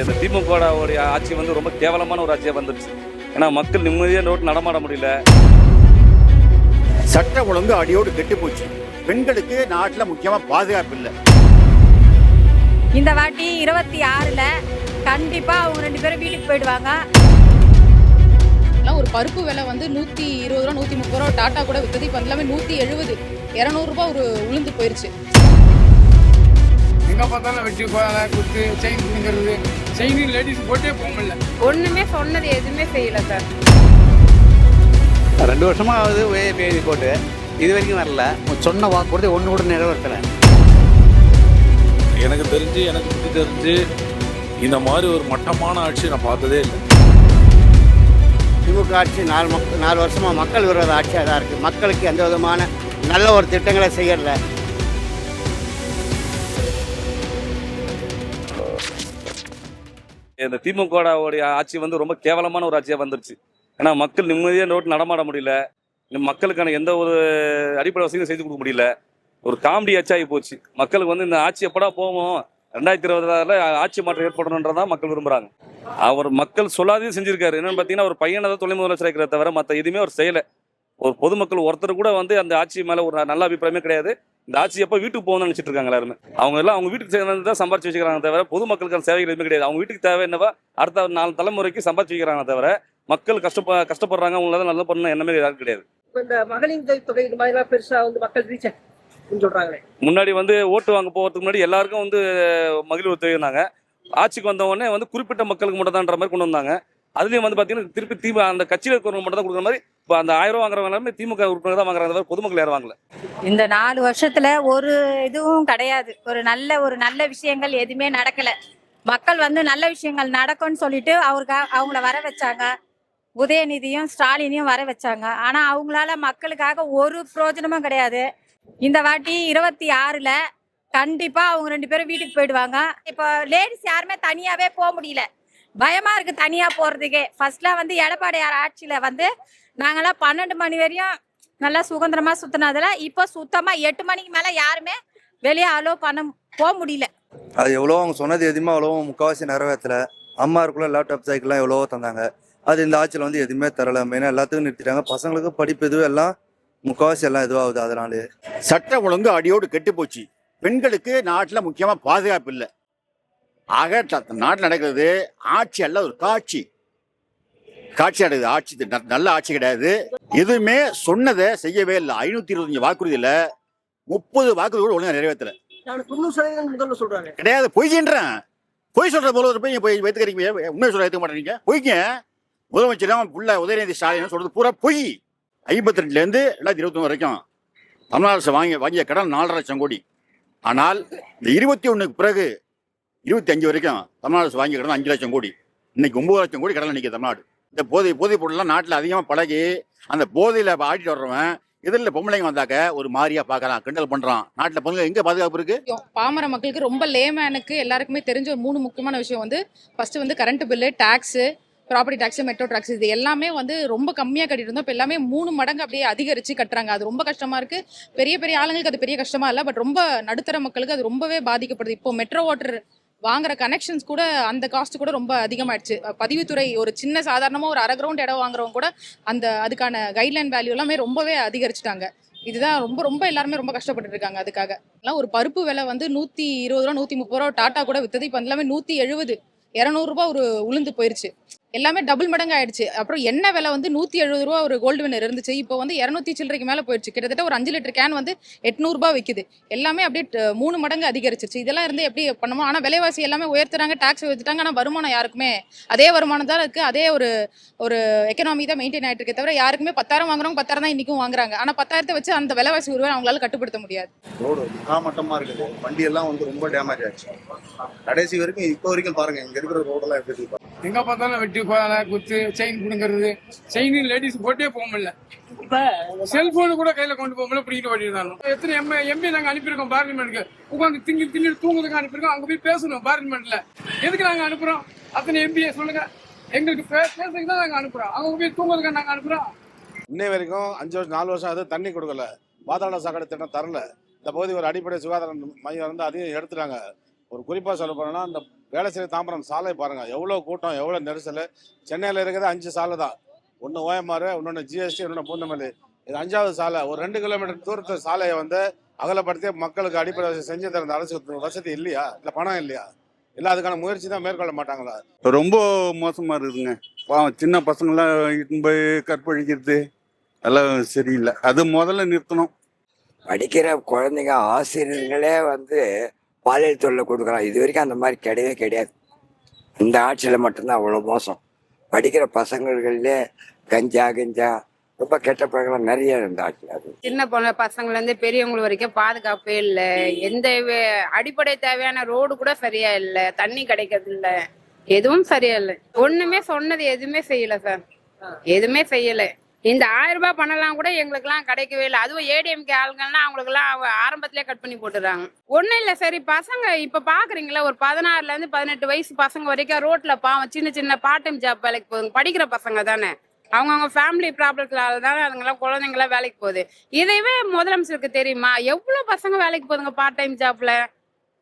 இந்த திமுகவுடைய ஆட்சி வந்து ரொம்ப கேவலமான ஒரு ஆட்சியாக வந்துருச்சு. ஏன்னா மக்கள் நிம்மதியாக ரோட்டு நடமாட முடியல. சட்ட ஒழுங்கு அடியோடு கெட்டு போச்சு. பெண்களுக்கு நாட்டில் முக்கியமா பாதுகாப்பு இல்லை. இந்த வாட்டி இருபத்தி ஆறுல கண்டிப்பா அவங்க ரெண்டு பேரும் வீட்டுக்கு போயிடுவாங்க. எல்லாம் ஒரு பருப்பு விலை வந்து நூற்றி இருபது ரூபா நூற்றி முப்பது ரூபா டாட்டா கூட விற்குது இப்போ எல்லாமே நூற்றி எழுபது இரநூறுபா ஒரு உளுந்து போயிருச்சு. எங்க பார்த்தாலும் வெட்டி குத்து செயின் பிடிங்கிறது செயின் லேடிஸ் போட்டே போக முடியல ஒண்ணுமே சொன்னது எதுவுமே செய்யல சார் ரெண்டு வருஷமா ஆகுது ஓஏபி போட்டு. இது வரைக்கும் வரல. சொன்ன வாக்குறுதி ஒன்று கூட நிறைவேற்றலை. எனக்கு தெரிஞ்சு எனக்கு புத்தி தெரிஞ்சு இந்த மாதிரி ஒரு மட்டமான ஆட்சி நான் பார்த்ததே இல்லை. திமுக ஆட்சி நாலு மக் நாலு வருஷமா மக்கள் விரோத ஆட்சியாக தான் இருக்கு. மக்களுக்கு எந்த விதமான நல்ல ஒரு திட்டங்களை செய்யறல இந்த திமுகவுடைய ஆட்சி வந்து ரொம்ப கேவலமான ஒரு ஆட்சியாக வந்துருச்சு. ஏன்னா மக்கள் நிம்மதியாக ரோட்டு நடமாட முடியல. மக்களுக்கான எந்த ஒரு அடிப்படை வசதியும் செய்து கொடுக்க முடியல. ஒரு காமெடி ஆட்சியாகி போச்சு. மக்களுக்கு வந்து இந்த ஆட்சி எப்படா போவோம்? ரெண்டாயிரத்தி இருபதாறுல ஆட்சி மாற்றம் ஏற்படணுன்றதான் மக்கள் விரும்புகிறாங்க அவர் மக்கள் சொல்லாதையும் செஞ்சிருக்காரு. என்னன்னு பார்த்தீங்கன்னா ஒரு பையனை தான் துணை முதலமைச்சர் இருக்கிறத தவிர மற்ற எதுவுமே அவர் செய்யலை. ஒரு பொதுமக்கள் ஒருத்தர் கூட வந்து அந்த ஆட்சி மேலே ஒரு நல்ல அபிப்பிராயமே கிடையாது. இந்த ஆட்சி எப்போ வீட்டுக்கு போகணும்னு நினைச்சிட்டு இருக்காங்க எல்லாருமே. அவங்க எல்லாம் அவங்க வீட்டுக்கு சேர்ந்து தான் சம்பாரிச்சு வச்சுக்கிறாங்க தவிர பொதுமக்களுக்கான சேவைகள் எதுவுமே கிடையாது. அவங்க வீட்டுக்கு தேவை என்னவா? அடுத்த நாலு தலைமுறைக்கு சம்பாரிச்சு வைக்கிறாங்க தவிர மக்கள் கஷ்டப்ப கஷ்டப்படுறாங்க அவங்கள தான் நல்ல பண்ணணும் எண்ணமே யாரும் கிடையாது. இந்த மகளிர் தொகை இந்த மாதிரிலாம் பெருசா வந்து மக்கள் ரீச் சொல்றாங்களே. முன்னாடி வந்து ஓட்டு வாங்க போகிறதுக்கு முன்னாடி எல்லாருக்கும் வந்து மகளிர் உதவினாங்க ஆட்சிக்கு வந்த உடனே வந்து குறிப்பிட்ட மக்களுக்கு மட்டும் தான்ற மாதிரி கொண்டு வந்தாங்க. அதுலேயும் வந்து பார்த்தீங்கன்னா திருப்பி திமுக அந்த கட்சியில் இருக்கிறவங்க மட்டும் தான் கொடுக்குற மாதிரி இப்போ அந்த ஆயிரம் வாங்குறவங்க எல்லாமே திமுக உறுப்பினர் தான் வாங்குறாங்க பொதுமக்கள் யாரும் வாங்கல. இந்த நாலு வருஷத்துல ஒரு இதுவும் கிடையாது. ஒரு நல்ல ஒரு நல்ல விஷயங்கள் எதுவுமே நடக்கல. மக்கள் வந்து நல்ல விஷயங்கள் நடக்கும்னு சொல்லிட்டு அவருக்கு அவங்கள வர வச்சாங்க. உதயநிதியும் ஸ்டாலினையும் வர வச்சாங்க. ஆனா அவங்களால மக்களுக்காக ஒரு பிரயோஜனமும் கிடையாது. இந்த வாட்டி இருபத்தி ஆறுல கண்டிப்பா அவங்க ரெண்டு பேரும் வீட்டுக்கு போயிடுவாங்க. இப்போ லேடிஸ் யாருமே தனியாவே போக முடியல. பயமா இருக்கு தனியா போறதுக்கே. ஃபர்ஸ்ட்லாம் வந்து எடப்பாடியார் ஆட்சியில வந்து நாங்கெல்லாம் பன்னெண்டு மணி வரையும் நல்லா சுதந்திரமா சுத்தினதுல இப்போ சுத்தமா எட்டு மணிக்கு மேல யாருமே வெளியே அலோவ் பண்ண போக முடியல. அது எவ்வளோ அவங்க சொன்னது எதுவுமே அவ்வளோ முக்கால்வாசி நிறைவேற்றல. அம்மா இருக்குள்ள லேப்டாப் சைக்கிள்லாம் எவ்வளவோ தந்தாங்க. அது இந்த ஆட்சியில் வந்து எதுவுமே தரல. மெயினாக எல்லாத்துக்கும் நிறுத்திட்டாங்க. பசங்களுக்கு படிப்பு இதுவும் எல்லாம் முக்கால்வாசி எல்லாம் இதுவாகுது அதனாலே சட்ட ஒழுங்கு அடியோடு கெட்டு போச்சு. பெண்களுக்கு நாட்டில் முக்கியமா பாதுகாப்பு இல்லை. ஆக நாட்டில் நடக்கிறது ஆட்சி அல்ல ஒரு காட்சி. காட்சி நடக்குது ஆட்சி நல்ல ஆட்சி கிடையாது. எதுவுமே சொன்னதை செய்யவே இல்லை. ஐநூத்தி இருபத்தஞ்சு வாக்குறுதியில முப்பது வாக்குறுதி கூட ஒழுங்கா நிறைவேற்றல. கிடையாது பொய்கின்றேன். பொய் சொல்ற போல ஒரு போய் போய் வைத்துக்கிறீங்க. உண்மை சொல்ல ஏற்றுக்க மாட்டேங்க பொய்ங்க. முதலமைச்சரும் புள்ள உதயநிதி ஸ்டாலின் சொல்றது பூரா பொய். ஐம்பத்தி ரெண்டுலேருந்து ரெண்டாயிரத்தி இருபத்தி வரைக்கும் தமிழ்நாடு அரசு வாங்கி வாங்கிய கடன் நாலரை லட்சம் கோடி. ஆனால் இந்த இருபத்தி ஒண்ணுக்கு பிறகு இருபத்தி அஞ்சு வரைக்கும் தமிழ்நாடு அரசு வாங்கிய கடன் அஞ்சு லட்சம் கோடி. இன்னைக்கு ஒன்பது லட்சம் கோடி கடலை நிற்கிது தமிழ்நாடு. இந்த போதை போதைப் பொருள்லாம் நாட்டில் அதிகமாக பழகி அந்த போதையில் ஆடிட்டு வர்றவன் இதில் பொம்பளைங்க வந்தாக்க ஒரு மாதிரியா பார்க்கறான் கிண்டல் பண்றான். நாட்டில் பொண்ணுங்க எங்க பாதுகாப்பு இருக்கு? பாமர மக்களுக்கு ரொம்ப லேமேனுக்கு எல்லாருக்குமே தெரிஞ்ச ஒரு மூணு முக்கியமான விஷயம் வந்து ஃபர்ஸ்ட் வந்து current bill tax property tax metro tax இது எல்லாமே வந்து ரொம்ப கம்மியாக கட்டிட்டு இருந்தோம். இப்போ எல்லாமே மூணு மடங்கு அப்படியே அதிகரிச்சு கட்டுறாங்க. அது ரொம்ப கஷ்டமா இருக்கு. பெரிய பெரிய ஆளுங்களுக்கு அது பெரிய கஷ்டமா இல்லை பட் ரொம்ப நடுத்தர மக்களுக்கு அது ரொம்பவே பாதிக்கப்படுது. இப்போ மெட்ரோ வாட்டர் வாங்குற கனெக்ஷன்ஸ் கூட அந்த காஸ்ட் கூட ரொம்ப அதிகமாயிடுச்சு. பதிவுத்துறை ஒரு சின்ன சாதாரணமாக ஒரு அரை கிரவுண்ட் இடம் வாங்குறவங்க கூட அந்த அதுக்கான கைட்லைன் வேல்யூ எல்லாமே ரொம்பவே அதிகரிச்சிட்டாங்க. இதுதான் ரொம்ப ரொம்ப எல்லாருமே ரொம்ப கஷ்டப்பட்டு இருக்காங்க அதுக்காக. எல்லாம் ஒரு பருப்பு விலை வந்து நூற்றி இருபது ரூபா நூற்றி முப்பது ரூபா டாட்டா கூட விற்றது இப்போ எல்லாமே நூற்றி எழுபது இரநூறுபா ஒரு உளுந்து போயிருச்சு. எல்லாமே டபுள் மடங்கு ஆயிடுச்சு அப்புறம் எண்ணெய் விலை வந்து நூற்றி எழுபது ரூபா ஒரு கோல்டு வினர் இருந்துச்சு. இப்போ வந்து இரநூத்தி சில்லறைக்கு மேலே போயிடுச்சு. கிட்டத்தட்ட ஒரு அஞ்சு லிட்டர் கேன் வந்து எட்நூறுபா விற்குது எல்லாமே அப்படியே மூணு மடங்கு அதிகரிச்சிருச்சு இதெல்லாம் இருந்து எப்படி பண்ணமோ ஆனால் விலைவாசி எல்லாமே உயர்த்துறாங்க டாக்ஸ் உயர்த்திட்டாங்க. ஆனால் வருமானம் யாருக்குமே அதே வருமானம் தான் இருக்குது அதே ஒரு ஒரு எக்கனாமி தான் மெயின்டைன் ஆயிட்டு இருக்கே தவிர யாருக்குமே பத்தாயிரம் வாங்குறவங்க பத்தாயிரம் தான் இன்னைக்கும் வாங்குறாங்க. ஆனால் பத்தாயிரத்தை வச்சு அந்த விலைவாசி உருவாக அவங்களால கட்டுப்படுத்த முடியாது. ரோடு இருக்குது. வண்டி எல்லாம் வந்து ரொம்ப டேமேஜ் ஆச்சு கடைசி வரைக்கும் இப்போ வரைக்கும் பாருங்க இங்க இருக்கிற ரோடெல்லாம் எப்படி பாருங்க. எங்க பார்த்தாலும் வெட்டி போயால குத்து செயின் பிடுங்கிறது. செயின் லேடிஸ் போட்டே போக முடியல. இப்ப செல்போனு கூட கையில கொண்டு போக முடியல பிடிக்கிட்டு ஓட்டிருந்தாங்க எத்தனை எம் எம்பி நாங்க அனுப்பியிருக்கோம் பார்லிமெண்ட்க்கு உட்காந்து திங்கி திங்கி தூங்குறதுக்கு அனுப்பியிருக்கோம். அங்க போய் பேசணும் பார்லிமெண்ட்ல எதுக்கு நாங்க அனுப்புறோம்? அத்தனை எம்பியை சொல்லுங்க. எங்களுக்கு பேசுறதுக்கு தான் நாங்க அனுப்புறோம். அவங்க போய் தூங்குறதுக்கு நாங்க அனுப்புறோம். இன்னை வரைக்கும் அஞ்சு வருஷம் நாலு வருஷம் அது தண்ணி கொடுக்கல. பாதாள சாக்கடை திட்டம் தரல. இந்த பகுதி ஒரு அடிப்படை சுகாதார மையம் வந்து அதையும் எடுத்துட்டாங்க. ஒரு குறிப்பாக சொல்ல போனோம்னா இந்த வேளச்சேரி தாம்பரம் சாலை பாருங்க. எவ்வளோ கூட்டம் எவ்வளோ நெரிசல். சென்னையில் இருக்கிறது அஞ்சு சாலை தான். ஒன்று ஓஎம்ஆர் இன்னொன்று ஜிஎஸ்டி இன்னொன்று பூந்தமல்லி. இது அஞ்சாவது சாலை. ஒரு ரெண்டு கிலோமீட்டர் தூரத்து சாலையை வந்து அகலப்படுத்தி மக்களுக்கு அடிப்படை வசதி செஞ்சு தர அரசு வசதி இல்லையா? இல்லை பணம் இல்லையா? இல்லை அதுக்கான முயற்சி தான் மேற்கொள்ள மாட்டாங்களா? ரொம்ப மோசமாக இருக்குதுங்க பாவம் சின்ன பசங்களாம் இட்டுன்னு போய் கற்பழிக்கிறது எல்லாம் சரியில்லை. அது முதல்ல நிறுத்தணும். படிக்கிற குழந்தைங்க ஆசிரியர்களே வந்து பாலியல் தொல்லை கொடுக்குறான் இது வரைக்கும் அந்த மாதிரி கிடையவே கிடையாது. இந்த ஆட்சியில் மட்டும்தான் அவ்வளோ மோசம். படிக்கிற பசங்கள்லே கஞ்சா கஞ்சா ரொம்ப கெட்ட பழக்கம் நிறைய இந்த அது. சின்ன பொண்ணு பசங்கள்ல இருந்து பெரியவங்க வரைக்கும் பாதுகாப்பே இல்லை. எந்த அடிப்படை தேவையான ரோடு கூட சரியா இல்லை. தண்ணி கிடைக்கிறது இல்லை. எதுவும் சரியா இல்லை. ஒண்ணுமே சொன்னது எதுவுமே செய்யல சார். எதுவுமே செய்யலை. இந்த ஆயிரம் ரூபாய் பணம்லாம் கூட எங்களுக்கெல்லாம் கிடைக்கவே இல்லை. அதுவும் ஏடிஎம்கே ஆளுங்கள்லாம் அவங்களுக்குலாம் அவங்க ஆரம்பத்திலே கட் பண்ணி போட்டுறாங்க ஒன்றும் இல்லை சரி பசங்க இப்போ பார்க்குறீங்களா ஒரு பதினாறுலேருந்து பதினெட்டு வயசு பசங்க வரைக்கும் ரோட்டில் பாவம் சின்ன சின்ன பார்ட் டைம் ஜாப் வேலைக்கு போகுதுங்க. படிக்கிற பசங்க தானே. அவங்கவுங்க ஃபேமிலி ப்ராப்ளத்தினால தானே அதுங்கெல்லாம் குழந்தைங்களாம் வேலைக்கு போகுது. இதையவே முதலமைச்சருக்கு தெரியுமா? எவ்வளோ பசங்க வேலைக்கு போகுதுங்க பார்ட் டைம் ஜாப்பில்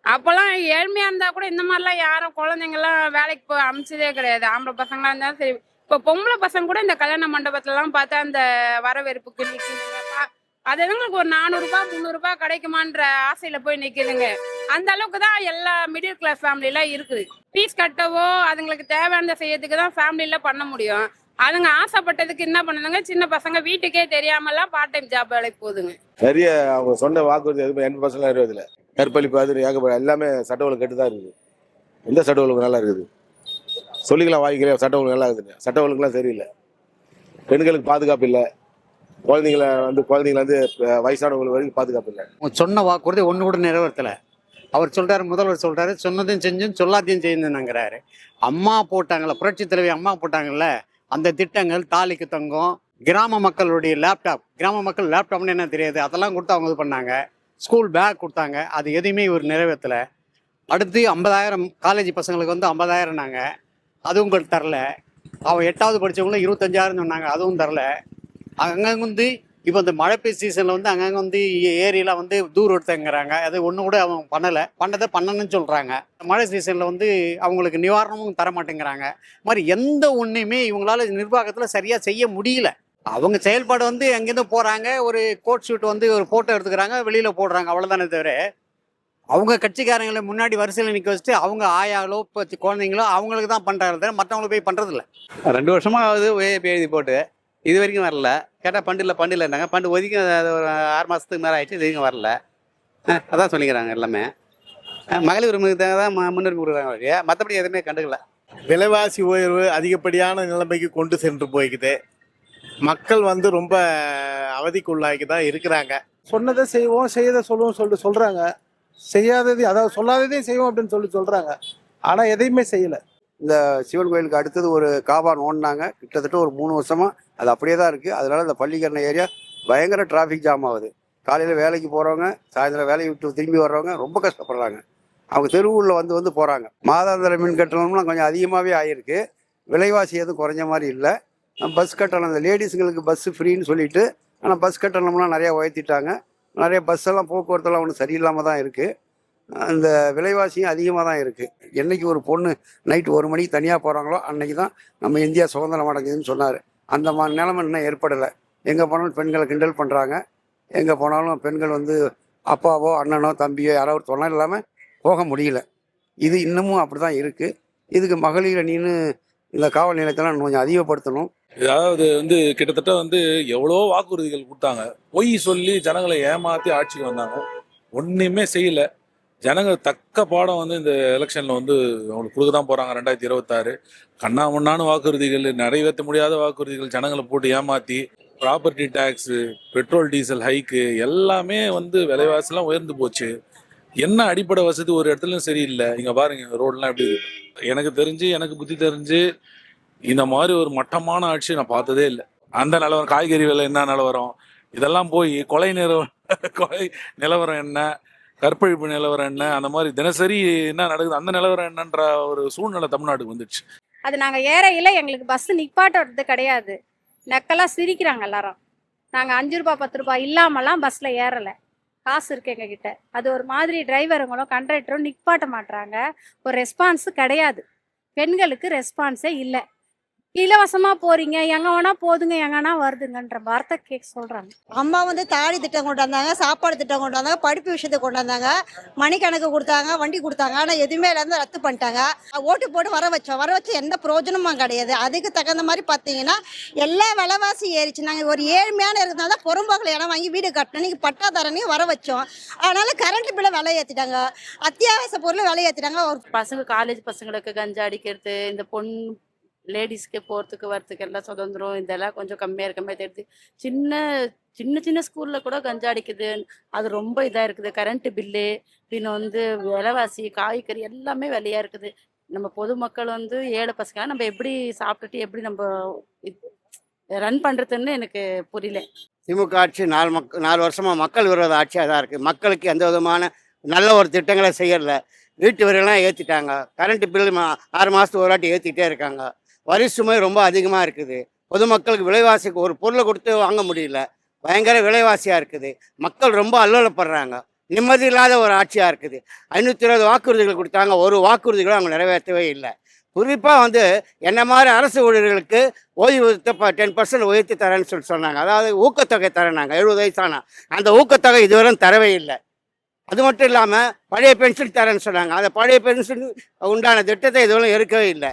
அப்போல்லாம் ஏழ்மையாக இருந்தால் கூட இந்த மாதிரிலாம் யாரும் குழந்தைங்கெல்லாம் வேலைக்கு போய் அமிச்சதே கிடையாது. ஆம்பளை பசங்களாக இருந்தாலும் சரி இப்ப பொம்பளை பசங்க கூட இந்த கல்யாண மண்டபத்துல எல்லாம் பார்த்தா அந்த வரவேற்புக்கு நிக்குதுங்க. அது எங்களுக்கு ஒரு நானூறு ரூபாய் முந்நூறு ரூபாய் கிடைக்குமான்ற ஆசையில போய் நிக்குதுங்க. அந்த அளவுக்கு தான் எல்லா மிடில் கிளாஸ் ஃபேமிலி எல்லாம் இருக்குது. ஃபீஸ் கட்டவோ அதுங்களுக்கு தேவையானதை செய்யறதுக்கு தான் ஃபேமிலியில பண்ண முடியும். அதுங்க ஆசைப்பட்டதுக்கு என்ன பண்ணுதுங்க? சின்ன பசங்க வீட்டுக்கே தெரியாமலாம் பார்ட் டைம் ஜாப் வேலைக்கு போகுதுங்க. நிறைய அவங்க சொன்ன வாக்குறுதி எதுவும் எண்பது பர்சன்ட் நிறைவேறதில்ல கற்பழிப்பு அது ஏகப்பட எல்லாமே சட்ட ஒழுங்கு கெட்டு தான் இருக்குது. எந்த சட்ட ஒழுங்கு நல்லா இருக்குது? சொல்லிக்கலாம் வாங்கிக்கிறேன் சட்ட ஒழுங்கு நல்லா இருக்குது. சட்ட ஒழுங்குலாம் சரியில்லை. பெண்களுக்கு பாதுகாப்பு இல்லை. குழந்தைங்கள வந்து குழந்தைங்கள வந்து வயசானவங்களுக்கு வரைக்கும் பாதுகாப்பு இல்லை. அவங்க சொன்ன வாக்குறுதி ஒன்று கூட நிறைவேற்றலை அவர் சொல்கிறார் முதல்வர் சொல்கிறாரு சொன்னதையும் செஞ்சும் சொல்லாதையும் செய்யணுங்கிறாரு அம்மா போட்டாங்கல்ல புரட்சி தலைவி அம்மா போட்டாங்கல்ல அந்த திட்டங்கள் தாலிக்கு தங்கம். கிராம மக்களுடைய லேப்டாப் கிராம மக்கள் லேப்டாப்னு என்ன தெரியாது? அதெல்லாம் கொடுத்து அவங்க இது பண்ணாங்க. ஸ்கூல் பேக் கொடுத்தாங்க. அது எதையுமே இவர் நிறைவேற்றலை. அடுத்து ஐம்பதாயிரம் காலேஜ் பசங்களுக்கு வந்து ஐம்பதாயிரம் நாங்கள் அதுவும் கூட தரல. அவன் எட்டாவது படிச்சவங்களும் இருபத்தஞ்சாயிரம் சொன்னாங்க. அதுவும் தரல. அங்கங்கே வந்து இப்போ இந்த மழை பெய்ய சீசனில் வந்து அங்கங்கே வந்து ஏரியெலாம் வந்து தூர் எடுத்துங்கிறாங்க. அது ஒன்று கூட அவன் பண்ணலை. பண்ணதை பண்ணணும்னு சொல்கிறாங்க மழை சீசனில் வந்து அவங்களுக்கு நிவாரணமும் தர மாட்டேங்கிறாங்க. மாதிரி எந்த ஒன்றுமே இவங்களால நிர்வாகத்தில் சரியாக செய்ய முடியல. அவங்க செயல்பாடு வந்து அங்கேருந்து போகிறாங்க ஒரு கோட் ஷூட் வந்து ஒரு ஃபோட்டோ எடுத்துக்கிறாங்க. வெளியில் போடுறாங்க. அவ்வளோதானே தவிர அவங்க கட்சிக்காரங்களை முன்னாடி வரிசையில் நிற்க வச்சுட்டு அவங்க ஆயாங்களோ இப்போ குழந்தைங்களோ அவங்களுக்கு தான் பண்ணுறாங்க தவிர மற்றவங்களுக்கு போய் பண்ணுறதில்ல ரெண்டு வருஷமா ஆகுது ஓஏபி எழுதி போட்டு. இது வரைக்கும் வரல. கேட்டால் பண்டு இல்லை பண்டு இல்லைன்னாங்க பண்டு ஒதுக்கி அது ஒரு ஆறு மாதத்துக்கு மேலே ஆயிடுச்சு இது வரைக்கும் வரல. அதான் சொல்லிக்கிறாங்க எல்லாமே. மகளிர் உரிமைக்கு தான் ம- முன்னுரிமை கொடுக்குறாங்க வழியா. மற்றபடி எதுவுமே கண்டுக்கல. விலைவாசி உயர்வு அதிகப்படியான நிலைமைக்கு கொண்டு சென்று போய்க்குது. மக்கள் வந்து ரொம்ப அவதிக்குள்ளாக்கி தான் இருக்கிறாங்க. சொன்னதை செய்வோம் செய்யதை சொல்லுவோம் சொல்லிட்டு சொல்றாங்க. செய்யாதது அதாவது சொல்லாததையும் செய்வோம் அப்படின்னு சொல்லி சொல்றாங்க. ஆனா எதையுமே செய்யல. இந்த சிவன் கோயிலுக்கு அடுத்தது ஒரு காபா நோண்டினாங்க கிட்டத்தட்ட ஒரு மூணு வருஷமா அது அப்படியே தான் இருக்குது அதனால இந்த பள்ளிக்கரணை ஏரியா பயங்கர டிராஃபிக் ஜாம் ஆகுது. காலையில் வேலைக்கு போகிறவங்க சாயந்தரம் வேலையை விட்டு திரும்பி வர்றவங்க ரொம்ப கஷ்டப்படுறாங்க. அவங்க தெருவுள்ள வந்து வந்து போகிறாங்க மாதாந்திர மின் கட்டணம்லாம் கொஞ்சம் அதிகமாகவே ஆகிருக்கு விலைவாசி எதுவும் குறைஞ்ச மாதிரி இல்லை. பஸ் கட்டணம் இந்த லேடிஸுங்களுக்கு பஸ்ஸு ஃப்ரீன்னு சொல்லிட்டு ஆனால் பஸ் கட்டணம்லாம் நிறையா உயர்த்திட்டாங்க. நிறைய பஸ் எல்லாம் போக்குவரத்தெல்லாம் ஒன்றும் சரியில்லாமல் தான் இருக்குது அந்த விலைவாசியும் அதிகமாக தான் இருக்குது என்றைக்கு ஒரு பொண்ணு நைட்டு ஒரு மணிக்கு தனியாக போகிறாங்களோ அன்றைக்கி தான் நம்ம இந்தியா சுதந்திரம் அடைஞ்சதுன்னு சொன்னார். அந்த மாதிரி நிலைமை இன்னும் ஏற்படலை. எங்கே போனாலும் பெண்களை கிண்டல் பண்ணுறாங்க எங்கே போனாலும் பெண்கள் வந்து அப்பாவோ அண்ணனோ தம்பியோ யாரோ ஒரு துணை இல்லாமல் போக முடியல. இது இன்னமும் அப்படி தான் இருக்குது இதுக்கு மகளிர் அணின்னு இந்த காவல் நிலையத்தெல்லாம் கொஞ்சம் அதிகப்படுத்தணும். அதாவது வந்து கிட்டத்தட்ட வந்து எவ்வளோ வாக்குறுதிகள் கொடுத்தாங்க. பொய் சொல்லி ஜனங்களை ஏமாத்தி ஆட்சிக்கு வந்தாங்க. ஒன்றுமே செய்யலை. ஜனங்கள் தக்க பாடம் வந்து இந்த எலெக்ஷனில் வந்து அவங்களுக்கு கொடுக்க தான் போகிறாங்க ரெண்டாயிரத்தி இருபத்தாறு. கண்ணா முன்னான்னு வாக்குறுதிகள் நிறைவேற்ற முடியாத வாக்குறுதிகள் ஜனங்களை போட்டு ஏமாற்றி ப்ராப்பர்ட்டி டேக்ஸு பெட்ரோல் டீசல் ஹைக்கு எல்லாமே வந்து விலைவாசிலாம் உயர்ந்து போச்சு. என்ன அடிப்படை வசதி ஒரு இடத்துலையும் சரியில்லை. இங்கே பாருங்க ரோடெலாம் எப்படி எனக்கு தெரிஞ்சு எனக்கு புத்தி தெரிஞ்சு இந்த மாதிரி ஒரு மட்டமான ஆட்சி நான் பார்த்ததே இல்லை. அந்த நிலவரம் காய்கறி விலை என்ன நிலவரம்? இதெல்லாம் போய் கொலை நிலவரம் கொலை நிலவரம் என்ன? கற்பழிப்பு நிலவரம் என்ன? அந்த மாதிரி தினசரி என்ன நடக்குது? அந்த நிலவரம் என்னன்ற ஒரு சூழ்நிலை தமிழ்நாட்டுக்கு வந்துடுச்சு. அது நாங்கள் ஏறையில் எங்களுக்கு பஸ் நிப்பாட்டுறது கிடையாது. நக்கலா சிரிக்கிறாங்க எல்லாரும். நாங்கள் அஞ்சு ரூபாய் பத்து ரூபாய் இல்லாமலாம் பஸ்ல ஏறலை. காசு இருக்கு எங்ககிட்ட. அது ஒரு மாதிரி டிரைவருங்களும் கண்டக்டரும் நிப்பாட்ட மாட்டுறாங்க ஒரு ரெஸ்பான்ஸு கிடையாது. பெண்களுக்கு ரெஸ்பான்ஸே இல்லை. இலவசமா போறீங்க. எங்க வேணா போதுங்க எங்கன்னா வருதுங்கன்ற வார்த்தை கேட்க சொல்றாங்க. அம்மா வந்து தாடி திட்டம் கொண்டு வந்தாங்க சாப்பாடு திட்டம் கொண்டு வந்தாங்க படிப்பு விஷயத்தை கொண்டு வந்தாங்க. மணிக்கணக்கு கொடுத்தாங்க வண்டி கொடுத்தாங்க ஆனால் எதுவுமே இல்லாத ரத்து பண்ணிட்டாங்க. ஓட்டு போட்டு வர வச்சோம். வர வச்சு எந்த பிரயோஜனமும் கிடையாது. அதுக்கு தகுந்த மாதிரி பார்த்தீங்கன்னா எல்லா விலைவாசி ஏறிச்சு. நாங்கள் ஒரு ஏழ்மையான இருக்கிறதுனால தான் புறம்போக்கில் இடம் வாங்கி வீடு கட்டணும். நீங்கள் பட்டாதாரனையும் வர வச்சோம். அதனால கரண்ட் பில்லை விலை ஏற்றிட்டாங்க அத்தியாவசிய பொருள் விலை ஏற்றிட்டாங்க ஒரு பசங்க காலேஜ் பசங்களுக்கு கஞ்சா அடிக்கிறது இந்த பொண்ணு லேடிஸ்க்கு போகிறதுக்கு வரத்துக்கு எல்லாம் சுதந்திரம் இதெல்லாம் கொஞ்சம் கம்மியாக இருக்க மாதிரி தெரியுது. சின்ன சின்ன சின்ன ஸ்கூலில் கூட கஞ்சா அடிக்குது. அது ரொம்ப இதாக இருக்குது. கரண்ட்டு பில்லு பின்ன வந்து விலைவாசி காய்கறி எல்லாமே விலையாக இருக்குது. நம்ம பொதுமக்கள் வந்து ஏழை பசங்க நம்ம எப்படி சாப்பிட்டுட்டு எப்படி நம்ம ரன் பண்ணுறதுன்னு எனக்கு புரியல. திமுக ஆட்சி நாலு மக் நாலு வருஷமாக மக்கள் விரோத ஆட்சியாக தான் இருக்குது மக்களுக்கு எந்த விதமான நல்ல ஒரு திட்டங்களை செய்யலை. வீட்டு வரியெல்லாம் ஏற்றிட்டாங்க கரண்ட் பில் மா ஆறு மாதத்துக்கு ஒரு வாட்டி ஏற்றிட்டே இருக்காங்க. வரி சுமை ரொம்ப அதிகமாக இருக்குது. பொதுமக்களுக்கு விலைவாசிக்கு ஒரு பொருளை கொடுத்து வாங்க முடியல. பயங்கர விலைவாசியாக இருக்குது. மக்கள் ரொம்ப அல்லலப்படுறாங்க. நிம்மதி இல்லாத ஒரு ஆட்சியாக இருக்குது. ஐநூற்றி இருபது வாக்குறுதிகள் கொடுத்தாங்க. ஒரு வாக்குறுதிகளும் அவங்க நிறைவேற்றவே இல்லை. குறிப்பாக வந்து என்ன மாதிரி அரசு ஊழியர்களுக்கு ஓய்வூதியத்தை டென் பர்சன்ட் உயர்த்தி தரேன்னு சொல்லி சொன்னாங்க. அதாவது ஊக்கத்தொகை தரேனாங்க எழுபது வயசானா. அந்த ஊக்கத்தொகை இதுவரை தரவே இல்லை. அது மட்டும் இல்லாமல் பழைய பென்ஷன் தரேன்னு சொன்னாங்க. அந்த பழைய பென்ஷன் உண்டான திட்டத்தை இதுவரை இருக்கவே இல்லை.